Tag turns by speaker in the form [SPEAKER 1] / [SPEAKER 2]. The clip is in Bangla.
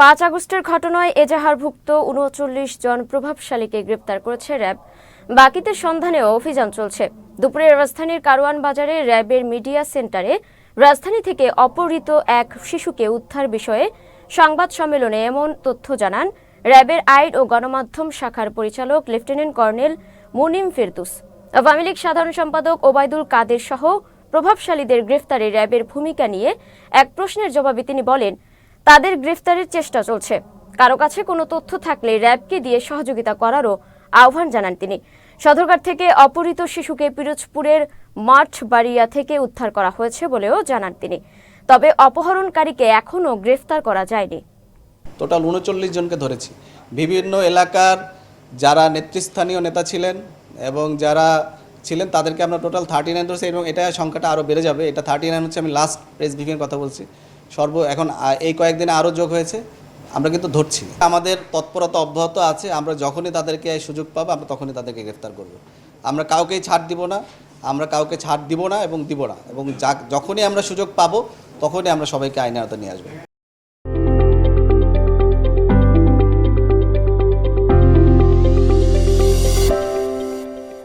[SPEAKER 1] পাঁচ আগস্টের ঘটনায় এজাহারভুক্ত উনচল্লিশ জন প্রভাবশালীকে গ্রেপ্তার করেছে র্যাব। বাকিতে সন্ধানেও অভিযান চলছে। দুপুরে রাজধানীর কারওয়ান বাজারে র্যাবের মিডিয়া সেন্টারে রাজধানী থেকে অপহৃত এক শিশুকে উদ্ধার বিষয়ে সংবাদ সম্মেলনে এমন তথ্য জানান র্যাবের আইন ও গণমাধ্যম শাখার পরিচালক লেফটেন্যান্ট কর্নেল মুনিম ফেরদুস। আওয়ামী লীগ সাধারণ সম্পাদক ওবায়দুল কাদের সহ প্রভাবশালীদের গ্রেফতারে র্যাবের ভূমিকা নিয়ে এক প্রশ্নের জবাবে তিনি বলেন তাদের গ্রেফতারের চেষ্টা চলছে। কারও কাছে কোনো তথ্য থাকলে র্যাবকে দিয়ে সহযোগিতা করারও আহ্বান জানান তিনি। সদরঘাট থেকে অপহৃত শিশুকে পিরোজপুরের মাঠ বাড়িয়া থেকে উদ্ধার করা হয়েছে বলেও জানান তিনি। তবে অপহরণকারীকে এখনও গ্রেফতার করা যায়নি।
[SPEAKER 2] টোটাল উনচল্লিশ জনকে ধরেছি। বিভিন্ন এলাকার যারা নেতৃস্থানীয় নেতা ছিলেন এবং যারা ছিলেন, তাদেরকে আমরা টোটাল থার্টি নাইন ধরেছি এবং এটা সংখ্যাটা আরও বেড়ে যাবে। এটা থার্টি নাইন হচ্ছে আমি লাস্ট প্রেস ব্রিফিংয়ের কথা বলছি। সর্ব, এখন এই কয়েকদিনে আরও যোগ হয়েছে, আমরা কিন্তু ধরছি। আমাদের তৎপরতা অব্যাহত আছে, আমরা যখনই তাদেরকে সুযোগ পাবো, আমরা তখনই তাদেরকে গ্রেফতার করব। আমরা কাউকেই ছাড় দিব না, আমরা কাউকে ছাড় দিব না এবং দিব না। এবং যখনই আমরা সুযোগ পাবো, তখনই আমরা সবাইকে আইনের আওতায় নিয়ে আসব।